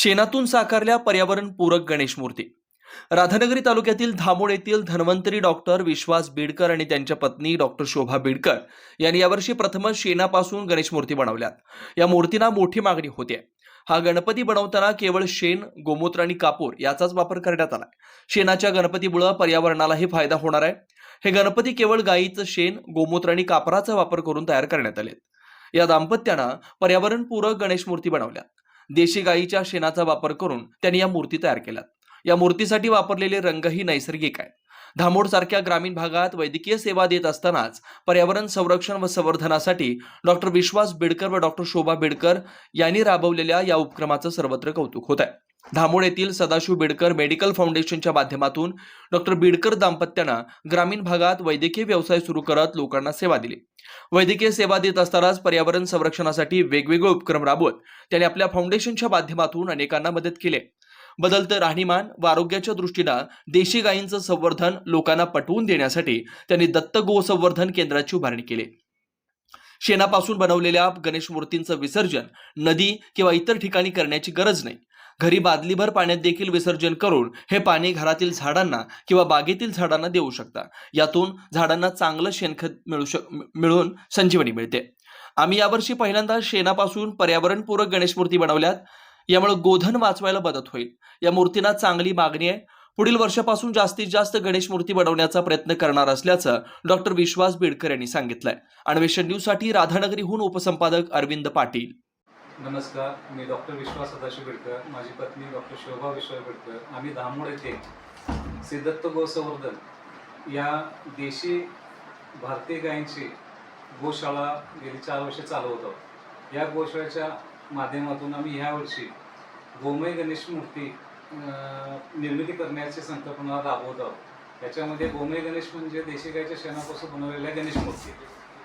शेणातून साकारल्या पर्यावरणपूरक गणेश मूर्ती. राधानगरी तालुक्यातील धामोड येथील धन्वंतरी डॉक्टर विश्वास बीडकर आणि त्यांच्या पत्नी डॉक्टर शोभा बीडकर यांनी यावर्षी प्रथमच शेणापासून गणेश मूर्ती बनवल्यात. या मूर्तींना मोठी मागणी होते हा गणपती बनवताना केवळ शेण गोमूत्र आणि कापूर याचाच वापर करण्यात आला शेणाच्या गणपतीमुळे पर्यावरणालाही फायदा होणार आहे. हे गणपती केवळ गायीचं शेण गोमूत्र आणि कापराचा वापर करून तयार करण्यात आले या दाम्पत्यानं पर्यावरणपूरक गणेश मूर्ती बनवल्या देशी गायीच्या शेणाचा वापर करून त्यांनी या मूर्ती तयार केल्यात. या मूर्तीसाठी वापरलेले रंगही नैसर्गिक आहेत. धामोड सारख्या ग्रामीण भागात वैद्यकीय सेवा देत असतानाच पर्यावरण संरक्षण व संवर्धनासाठी डॉक्टर विश्वास बिडकर व डॉक्टर शोभा बिडकर यांनी राबवलेल्या या उपक्रमाचं सर्वत्र कौतुक होत आहे धामोड येथील सदाशिव बिडकर मेडिकल फाउंडेशनच्या माध्यमातून डॉक्टर बिडकर दाम्पत्यानं ग्रामीण भागात वैद्यकीय व्यवसाय सुरू करत लोकांना सेवा दिली. वैद्यकीय सेवा देत असतानाच पर्यावरण संरक्षणासाठी वेगवेगळे उपक्रम राबवत त्यांनी आपल्या फाउंडेशनच्या माध्यमातून अनेकांना मदत केली बदलतं राहणीमान व आरोग्याच्या दृष्टीनं देशी गायींचं संवर्धन लोकांना पटवून देण्यासाठी त्यांनी दत्त गो संवर्धन केंद्राची उभारणी केली. शेणापासून बनवलेल्या गणेश मूर्तींचं विसर्जन नदी किंवा इतर ठिकाणी करण्याची गरज नाही. घरी बादलीभर पाण्यात देखील विसर्जन करून हे पाणी घरातील झाडांना किंवा बागेतील झाडांना देऊ शकता. यातून झाडांना चांगलं शेणखत मिळू शक मिळून संजीवनी मिळते. आम्ही यावर्षी पहिल्यांदा शेणापासून पर्यावरणपूरक गणेश मूर्ती बनवल्यात. यामुळे गोधन वाचवायला मदत होईल. या मूर्तींना चांगली मागणी आहे. पुढील वर्षापासून जास्तीत जास्त गणेश मूर्ती बनवण्याचा प्रयत्न करणार असल्याचं डॉक्टर विश्वास बेडकर यांनी सांगितलंय. अन्वेषण न्यूजसाठी राधानगरीहून उपसंपादक अरविंद पाटील. नमस्कार मी डॉक्टर विश्वास सदाशिव बेडकर माझी पत्नी डॉक्टर शोभा विश्वास बेडकर आम्ही धामोड येथे सिद्धत्त गोसंवर्धन या देशी भारतीय गायींची गोशाळा गेली चार वर्षे चालवत आहोत. या गोशाळेच्या माध्यमातून आम्ही ह्या वर्षी गोमय गणेश मूर्ती निर्मिती करण्याची संकल्पना राबवत आहोत. याच्यामध्ये गोमय गणेश म्हणजे देशी गायीच्या शेणापासून बनवलेल्या गणेश मूर्ती.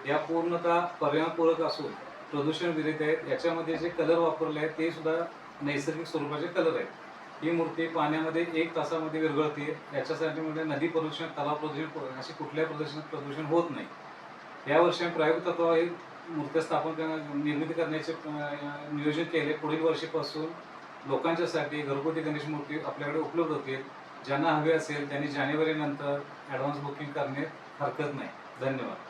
या पूर्णतः पर्यावरणपूरक असून प्रदूषण विरहित आहेत. याच्यामध्ये जे कलर वापरले आहेत ते सुद्धा नैसर्गिक स्वरूपाचे कलर आहेत. ही मूर्ती पाण्यामध्ये एक तासामध्ये विरघळते याच्यासाठी म्हणजे नदी प्रदूषण तलाव प्रदूषण असे कुठल्याही प्रदूषणात प्रदूषण होत नाही. या वर्षी आम्ही प्रायोगिक तत्वावर ही मूर्ती स्थापन करण्या निर्मिती करण्याचे नियोजन केले. पुढील वर्षीपासून लोकांच्यासाठी घरगुती गणेश मूर्ती आपल्याकडे उपलब्ध होतील. ज्यांना हवे असेल त्यांनी जानेवारीनंतर ॲडव्हान्स बुकिंग करणे हरकत नाही. धन्यवाद.